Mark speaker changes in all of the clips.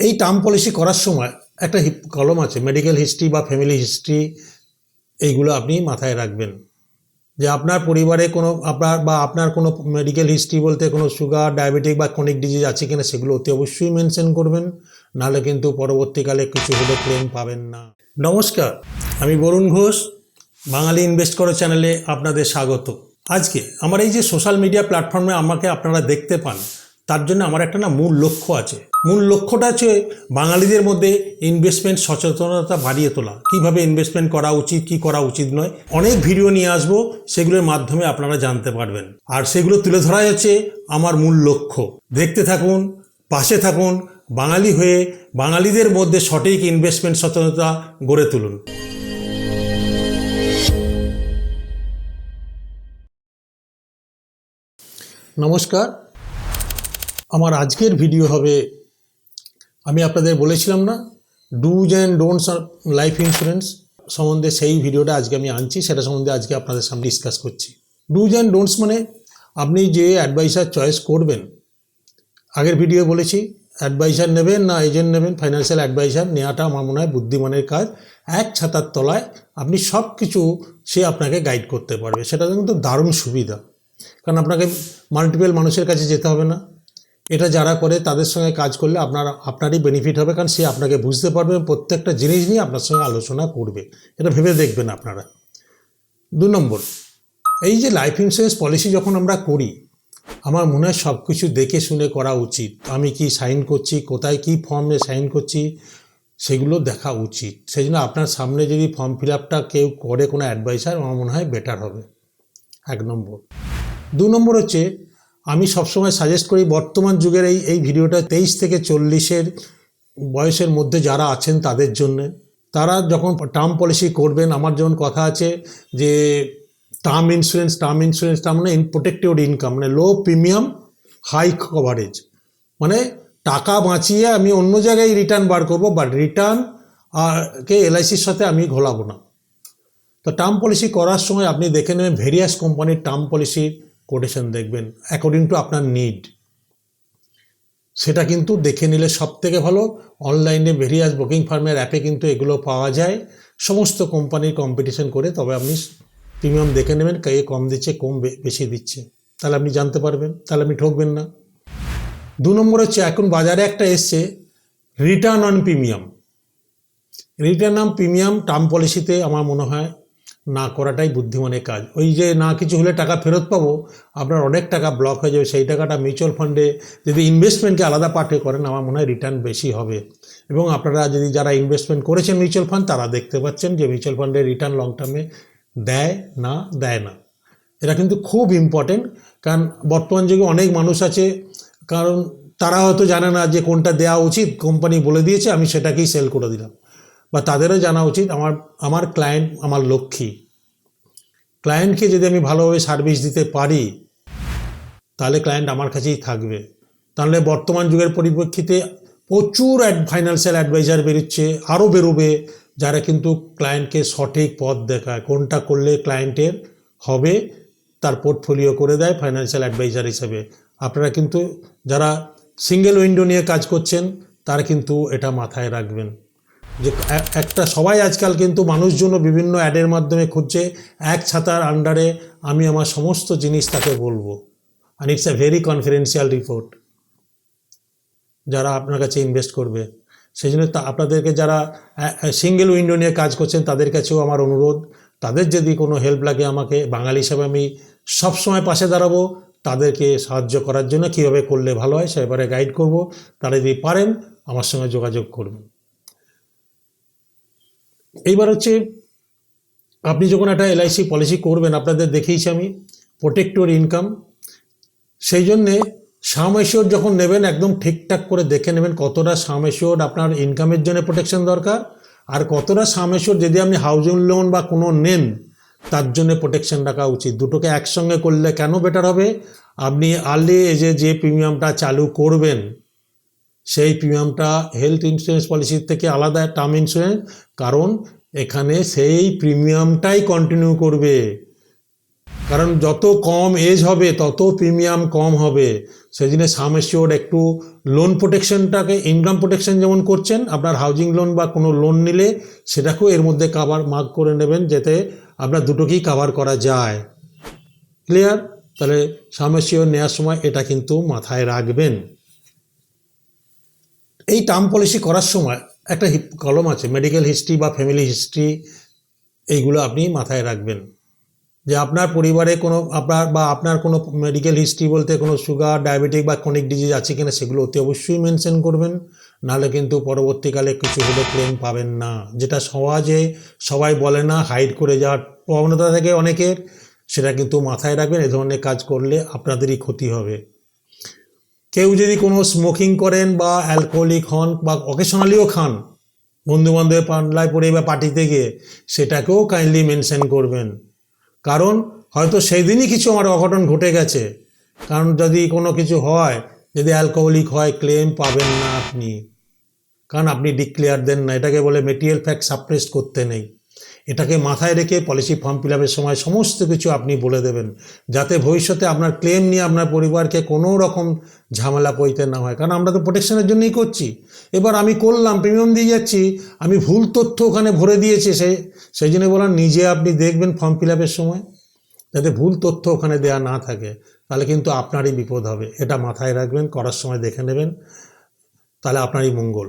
Speaker 1: এই term policy করার সময় একটা কলম আছে মেডিকেল হিস্ট্রি বা ফ্যামিলি হিস্ট্রি এইগুলো আপনি মাথায় রাখবেন। যে আপনার পরিবারে কোনো, আপনার বা আপনার কোনো মেডিকেল হিস্ট্রি বলতে কোনো সুগার ডায়াবেটিক বা ক্রনিক ডিজিজ আছে কিনা সেগুলো অতি অবশ্যই মেনশন করবেন, নাহলে কিন্তু পরবর্তীকালে কিছু হলে ক্লেম পাবেন না। নমস্কার, আমি বরুণ ঘোষ, বাঙালি ইনভেস্ট করো চ্যানেলে আপনাদের স্বাগত। আজকে আমার এই যে সোশ্যাল মিডিয়া প্ল্যাটফর্মে আমাকে আপনারা দেখতে পান, তার জন্য আমার একটা না মূল লক্ষ্য আছে। মূল লক্ষ্যটা হচ্ছে বাঙালিদের মধ্যে ইনভেস্টমেন্ট সচেতনতা বাড়িয়ে তোলা। কীভাবে ইনভেস্টমেন্ট করা উচিত, কি করা উচিত নয়, অনেক ভিডিও নিয়ে আসব, সেগুলোর মাধ্যমে আপনারা জানতে পারবেন। আর সেগুলো তুলে ধরাই হচ্ছে আমার মূল লক্ষ্য। দেখতে থাকুন, পাশে থাকুন, বাঙালি হয়ে বাঙালিদের মধ্যে সঠিক ইনভেস্টমেন্ট সচেতনতা গড়ে তুলুন। নমস্কার। আমার আজকের ভিডিও হবে আমি আপনাদের বলেছিলাম না dos and don'ts life insurance সম্বন্ধে সেই ভিডিওটা আজকে আমি আনছি, সেটা সম্বন্ধে আজকে আপনাদের সামনে ডিসকাস করছি। ডুজ অ্যান্ড ডোন্টস মানে আপনি যে অ্যাডভাইসার চয়েস করবেন, আগের ভিডিও বলেছি অ্যাডভাইসার নেবেন না এজেন্ট নেবেন ফাইন্যান্সিয়াল অ্যাডভাইসার নেওয়াটা আমার মনে হয় বুদ্ধিমানের কাজ। এক ছাতার তলায় আপনি সব কিছু সে আপনাকে গাইড করতে পারবে, সেটা কিন্তু দারুণ সুবিধা। কারণ আপনাকে মাল্টিপল মানুষের কাছে যেতে হবে না। এটা যারা করে তাদের সঙ্গে কাজ করলে আপনার, আপনারই বেনিফিট হবে কারণ সে আপনাকে বুঝতে পারবে প্রত্যেকটা জিনিস নিয়ে আপনার সঙ্গে আলোচনা করবে। এটা ভেবে দেখবেন আপনারা। দু নম্বর, এই যে লাইফ ইন্স্যুরেন্স পলিসি যখন আমরা করি, আমার মনে হয় সব কিছু দেখে শুনে করা উচিত। আমি কি সাইন করছি, কোথায় কি ফর্মে সাইন করছি, সেগুলো দেখা উচিত। সেই জন্য আপনার সামনে যদি ফর্ম ফিল আপটা কেউ করে কোনো অ্যাডভাইসার আমার মনে হয় বেটার হবে। এক নম্বর। দু নম্বর হচ্ছে আমি সবসময় সাজেস্ট করি বর্তমান যুগের এই এই ভিডিওটা তেইশ থেকে চল্লিশের বয়সের মধ্যে যারা আছেন তাদের জন্যে। তারা যখন টার্ম পলিসি করবেন, আমার যেমন কথা আছে যে টার্ম ইন্স্যুরেন্স টার্ম ইন্স্যুরেন্স তার মানে প্রোটেক্টেড ইনকাম মানে লো প্রিমিয়াম হাই কভারেজ মানে টাকা বাঁচিয়ে আমি অন্য জায়গায় রিটার্ন বার করব বাট রিটার্ন কে এলআইসির সাথে আমি ঘোলাবো না। তো টার্ম পলিসি করার সময় আপনি দেখে নেবেন ভেরিয়াস কোম্পানির টার্ম পলিসির কোটেশন দেখবেন অ্যাকর্ডিং টু আপনার নিড সেটা কিন্তু দেখে নিলে সব থেকে ভালো অনলাইনে ভেরিয়াস বুকিং ফার্মের অ্যাপে কিন্তু এগুলো পাওয়া যায়। সমস্ত কোম্পানির কম্পিটিশন করে তবে আপনি প্রিমিয়াম দেখে নেবেন, কে কম দিচ্ছে, কম বেশি দিচ্ছে। তাহলে আপনি জানতে পারবেন, তাহলে আপনি ঠকবেন না। দু নম্বর হচ্ছে, এখন বাজারে একটা এসছে return on premium return on premium term পলিসিতে আমার মনে হয় না করাটাই বুদ্ধিমানের কাজ। ওই যে না কিছু হলে টাকা ফেরত পাবো, আপনার অনেক টাকা ব্লক হয়ে যাবে। সেই টাকাটা মিউচুয়াল ফান্ডে যদি ইনভেস্টমেন্টকে আলাদা পার্টে করেন, আমার মনে হয় রিটার্ন বেশি হবে। এবং আপনারা যদি যারা ইনভেস্টমেন্ট করেছেন মিউচুয়াল ফান্ড তারা দেখতে পাচ্ছেন যে মিউচুয়াল ফান্ডের রিটার্ন লং টার্মে দেয় না দেয় না। এটা কিন্তু খুব ইম্পর্টেন্ট কারণ বর্তমান যুগে অনেক মানুষ আছে, কারণ তারা হয়তো জানে না যে কোনটা দেওয়া উচিত। কোম্পানি বলে দিয়েছে, আমি সেটাকেই সেল করে দিলাম। বা তাদেরও জানা উচিত আমার আমার ক্লায়েন্ট আমার লক্ষ্মী। ক্লায়েন্টকে যদি আমি ভালোভাবে সার্ভিস দিতে পারি, তাহলে ক্লায়েন্ট আমার কাছেই থাকবে। তাহলে বর্তমান যুগের পরিপ্রেক্ষিতে প্রচুর ফাইন্যান্সিয়াল অ্যাডভাইজার বেরোচ্ছে, আরও বেরোবে, যারা কিন্তু ক্লায়েন্টকে সঠিক পথ দেখায়, কোনটা করলে ক্লায়েন্টের হবে, তার পোর্টফোলিও করে দেয় ফাইন্যান্সিয়াল অ্যাডভাইজার হিসেবে। আপনারা কিন্তু যারা সিঙ্গেল উইন্ডো নিয়ে কাজ করছেন, তারা কিন্তু এটা মাথায় রাখবেন। যে একটা সবাই আজকাল কিন্তু মানুষজন বিভিন্ন অ্যাডের মাধ্যমে খুঁজছে, এক ছাতার আন্ডারে আমি আমার সমস্ত জিনিস তাকে বলব। আর it's a very confidential report যারা আপনার কাছে ইনভেস্ট করবে। সেই জন্য আপনাদেরকে যারা সিঙ্গেল উইন্ডো নিয়ে কাজ করছেন, তাদের কাছেও আমার অনুরোধ, তাদের যদি কোনো হেল্প লাগে আমাকে, বাঙালি হিসাবে আমি সবসময় পাশে দাঁড়াবো, তাদেরকে সাহায্য করার জন্য কীভাবে করলে ভালো হয়, সে ব্যাপারে গাইড করব। তারা যদি পারেন, আমার সঙ্গে যোগাযোগ করবেন। এইবার হচ্ছে আপনি যখন একটা এলআইসি পলিসি করবেন, আপনাদের দেখিয়েছি আমি প্রোটেক্টর ইনকাম সেই জন্যে সাম এশিওর যখন নেবেন, একদম ঠিকঠাক করে দেখে নেবেন কতটা সাম এশিওর আপনার ইনকামের জন্য প্রোটেকশন দরকার, আর কতটা সাম এশিওর যদি আপনি হাউজিং লোন বা কোনো নেন, তার জন্য প্রোটেকশন রাখা উচিত। দুটোকে একসঙ্গে করলে কেন বেটার হবে? আপনি আর্লি এজে যে প্রিমিয়ামটা চালু করবেন সেই প্রিমিয়ামটা হেলথ ইন্স্যুরেন্স পলিসির থেকে আলাদা টার্ম ইন্স্যুরেন্স কারণ এখানে সেই প্রিমিয়ামটাই কন্টিনিউ করবে। কারণ যত কম এজ হবে, তত প্রিমিয়াম কম হবে। সেই জন্য সাম এসিওর একটু লোন প্রোটেকশনটাকে ইনকাম প্রোটেকশন যেমন করছেন, আপনার হাউজিং লোন বা কোনো লোন নিলে সেটাকেও এর মধ্যে কাভার মার্ক করে নেবেন, যাতে আপনার দুটোকেই কাভার করা যায়। ক্লিয়ার তাহলে সাম এসিওর নেওয়ার সময় এটা কিন্তু মাথায় রাখবেন। এই টার্ম পলিসি করার সময় একটা কলম আছে মেডিকেল হিস্ট্রি বা ফ্যামিলি হিস্ট্রি এইগুলো আপনি মাথায় রাখবেন। যে আপনার পরিবারে কোনো, আপনার বা আপনার কোনো মেডিকেল হিস্ট্রি বলতে কোনো সুগার ডায়াবেটিক বা ক্রনিক ডিজিজ আছে কিনা সেগুলো অতি অবশ্যই মেনশন করবেন। নাহলে কিন্তু পরবর্তীকালে কিছু হলে ক্লেম পাবেন না। যেটা সমাজে সবাই বলে না হাইড করে যাওয়ার প্রবণতা থাকে অনেকের, সেটা কিন্তু মাথায় রাখবেন, এ ধরনের কাজ করলে আপনাদেরই ক্ষতি হবে। কেউ যদি কোনো স্মোকিং করেন বা অ্যালকোহলিক হন বা অকেশনালিও খান বন্ধু বান্ধবের পাল্লায় পড়ে বা পার্টিতে গিয়ে, সেটাকেও কাইন্ডলি মেনশন করবেন। কারণ হয়তো সেই দিনই কিছু আমার অঘটন ঘটে গেছে। কারণ যদি কোনো কিছু হয়, যদি অ্যালকোহলিক হয় ক্লেম পাবেন না আপনি। কারণ আপনি ডিক্লেয়ার দেন না, এটাকে বলে মেটেরিয়াল ফ্যাক্ট সাপ্রেস করতে নেই। এটাকে মাথায় রেখে পলিসি ফর্ম ফিল সময় সমস্ত কিছু আপনি বলে দেবেন, যাতে ভবিষ্যতে আপনার ক্লেম নিয়ে আপনার পরিবারকে কোনো রকম ঝামেলা করতে না হয়। কারণ আমরা তো প্রোটেকশনের জন্যই করছি। এবার আমি করলাম প্রিমিয়াম দিয়ে যাচ্ছি, আমি ভুল তথ্য ওখানে ভরে দিয়েছি সে, সেই জন্য বললাম, নিজে আপনি দেখবেন ফর্ম ফিল সময়। যাতে ভুল তথ্য ওখানে দেওয়া না থাকে, তাহলে কিন্তু আপনারই বিপদ হবে। এটা মাথায় রাখবেন, করার সময় দেখে নেবেন, তাহলে আপনারই মঙ্গল।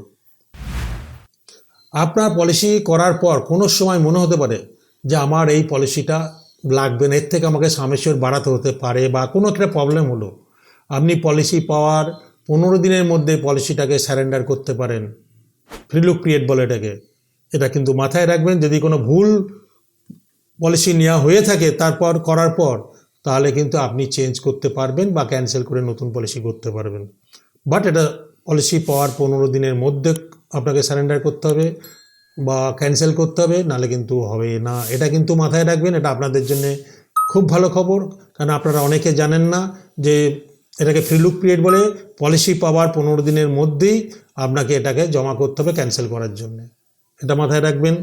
Speaker 1: আপনার পলিসি করার পর কোনো সময় মনে হতে পারে যে আমার এই পলিসিটা লাগবে না, এর থেকে আমাকে সামেশ্বর বাড়াতে হতে পারে বা কোনো একটা প্রবলেম হলো। আপনি পলিসি পাওয়ার পনেরো দিনের মধ্যে পলিসিটাকে স্যারেন্ডার করতে পারেন। ফ্রিলুক ক্রিয়েট বলে এটাকে। এটা কিন্তু মাথায় রাখবেন, যদি কোনো ভুল পলিসি নেওয়া হয়ে থাকে তারপর করার পর, তাহলে কিন্তু আপনি চেঞ্জ করতে পারবেন বা ক্যান্সেল করে নতুন পলিসি করতে পারবেন। বাট এটা পলিসি পাওয়ার পনেরো দিনের মধ্যে আপনাকে সারেন্ডার করতে হবে বা ক্যান্সেল করতে হবে, নাহলে কিন্তু হবে না। এটা কিন্তু মাথায় রাখবেন, এটা আপনাদের জন্য খুব ভালো খবর। কারণ আপনারা অনেকে জানেন না যে এটাকে ফ্রিলুক পিরিয়ড বলে পলিসি পাওয়ার পনেরো দিনের মধ্যেই আপনাকে এটাকে জমা করতে হবে ক্যান্সেল করার জন্য। এটা মাথায় রাখবেন।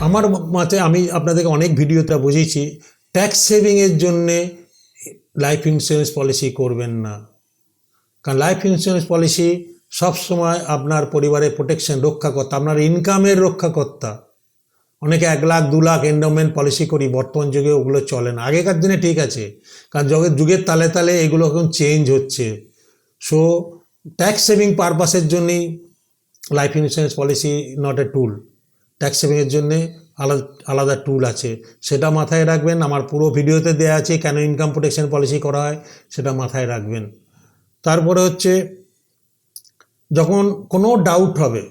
Speaker 1: আমার মতে আমি আপনাদেরকে অনেক ভিডিওতে বুঝিয়েছি ট্যাক্স সেভিংয়ের জন্যে লাইফ ইন্স্যুরেন্স পলিসি করবেন না। কারণ লাইফ ইন্স্যুরেন্স পলিসি সবসময় আপনার পরিবারের প্রোটেকশন রক্ষাকর্তা, আপনার ইনকামের রক্ষাকর্তা। অনেকে এক লাখ, দু লাখ এন্ডোমেন্ট পলিসি করি, বর্তমান যুগে ওগুলো চলে না। আগেকার দিনে ঠিক আছে, কারণ যুগের যুগের তালে তালে এগুলো এখন চেঞ্জ হচ্ছে। সো ট্যাক্স সেভিং পারপাসের জন্যই life insurance policy not a tool tax সেভিংয়ের জন্যে আলাদা আলাদা টুল আছে। সেটা মাথায় রাখবেন, আমার পুরো ভিডিওতে দেওয়া আছে কেন ইনকাম প্রোটেকশন পলিসি করা হয়, সেটা মাথায় রাখবেন। তারপরে হচ্ছে যখন কোনো ডাউট হবে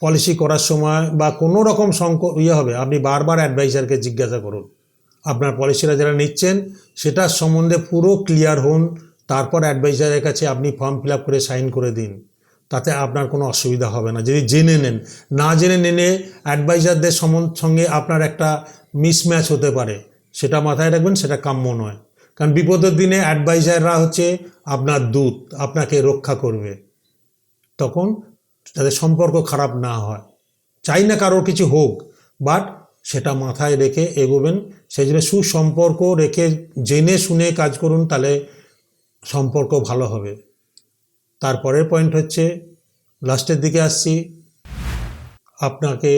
Speaker 1: পলিসি করার সময় বা কোনো রকম সংকট ইয়ে হবে, আপনি বারবার অ্যাডভাইজারকে জিজ্ঞাসা করুন। আপনার পলিসিটা যারা নিচ্ছেন, সেটার সম্বন্ধে পুরো ক্লিয়ার হন, তারপর অ্যাডভাইজারের কাছে আপনি ফর্ম ফিল করে সাইন করে দিন। তাতে আপনার কোনো অসুবিধা হবে না। যদি জেনে নেন, না জেনে নেনে অ্যাডভাইজারদের সঙ্গে আপনার একটা মিসম্যাচ হতে পারে। সেটা মাথায় রাখবেন, সেটা কাম্য নয়। কারণ বিপদের দিনে অ্যাডভাইজাররা হচ্ছে আপনার দূত, আপনাকে রক্ষা করবে। তখন তাদের সম্পর্ক খারাপ না হয়। চাই না কারোর কিছু হোক বাট সেটা মাথায় রেখে এগোবেন। সেই জন্য সুসম্পর্ক রেখে জেনে শুনে কাজ করুন, তাহলে সম্পর্ক ভালো হবে। তারপরের পয়েন্ট হচ্ছে লাস্টের দিকে আসছি। আপনাকে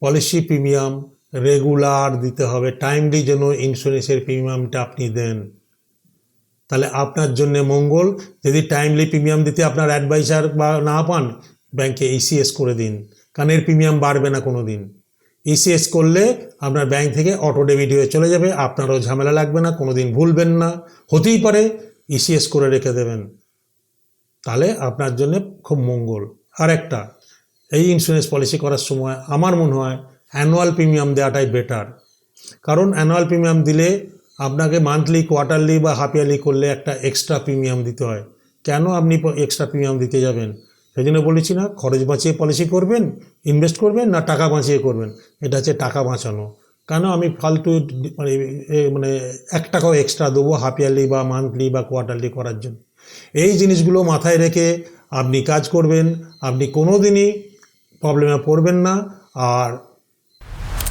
Speaker 1: পলিসি প্রিমিয়াম রেগুলার দিতে হবে। টাইমলি যেন ইন্স্যুরেন্সের প্রিমিয়ামটা আপনি দেন। তাহলে আপনার জন্য মঙ্গল, যদি টাইমলি প্রিমিয়াম দিতে আপনার অ্যাডভাইসার বা না পান ব্যাংকে ইসিএস করে দিন। কারণ এর প্রিমিয়াম বাড়বে না কোনো দিন ইসিএস করলে আপনার ব্যাংক থেকে অটো ডেবিট হয়ে চলে যাবে, আপনারও ঝামেলা লাগবে না কোনো দিন ভুলবেন না। হতেই পারে ইসিএস করে রেখে দেবেন। তাহলে আপনার জন্য খুব মঙ্গল। আর একটা এই ইন্স্যুরেন্স পলিসি করার সময় আমার মনে হয় অ্যানুয়াল প্রিমিয়াম দেওয়াটাই বেটার কারণ অ্যানুয়াল প্রিমিয়াম দিলে আপনাকে মান্থলি কোয়ার্টারলি বা হাফ ইয়ারলি করলে একটা এক্সট্রা প্রিমিয়াম দিতে হয়। কেন আপনি এক্সট্রা প্রিমিয়াম দিতে যাবেন? সেই জন্য বলেছি না, খরচ বাঁচিয়ে পলিসি করবেন ইনভেস্ট করবেন না টাকা বাঁচিয়ে করবেন। এটা হচ্ছে টাকা বাঁচানো। কেন আমি ফালতু মানে মানে এক টাকাও এক্সট্রা দেবো হাফ ইয়ারলি বা মান্থলি বা কোয়ার্টারলি করার জন্য। এই জিনিসগুলো মাথায় রেখে আপনি কাজ করবেন, আপনি কোনো দিনই প্রবলেমে পড়বেন না। আর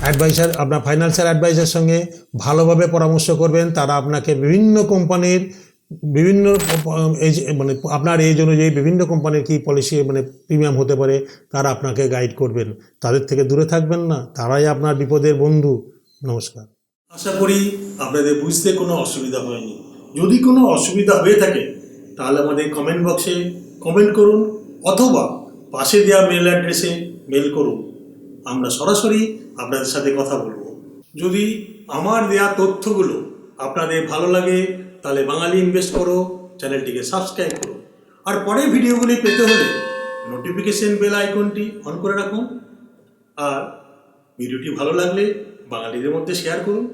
Speaker 1: অ্যাডভাইসার আপনার ফাইন্যান্সিয়াল অ্যাডভাইসার সঙ্গে ভালোভাবে পরামর্শ করবেন। তারা আপনাকে বিভিন্ন কোম্পানির, বিভিন্ন এজ মানে আপনার এজ অনুযায়ী বিভিন্ন কোম্পানির কী পলিসি মানে প্রিমিয়াম হতে পারে, তারা আপনাকে গাইড করবেন। তাদের থেকে দূরে থাকবেন না, তারাই আপনার বিপদের বন্ধু। নমস্কার। আশা করি আপনাদের বুঝতে কোনো অসুবিধা হয়নি। যদি কোনো অসুবিধা হয়ে থাকে, তাহলে আমাদের কমেন্ট বক্সে কমেন্ট করুন, অথবা পাশে দেওয়া মেল অ্যাড্রেসে মেল করুন। আমরা সরাসরি আপনাদের সাথে কথা বলব। যদি আমার দেয়া তথ্যগুলো আপনাদের ভালো লাগে, তাহলে বাঙালি ইনভেস্ট করো, চ্যানেলটিকে সাবস্ক্রাইব করো। আর পরে ভিডিওগুলি পেতে হলে নোটিফিকেশন বেল আইকনটি অন করে রাখুন। আর ভিডিওটি ভালো লাগলে বাঙালিদের মধ্যে শেয়ার করুন।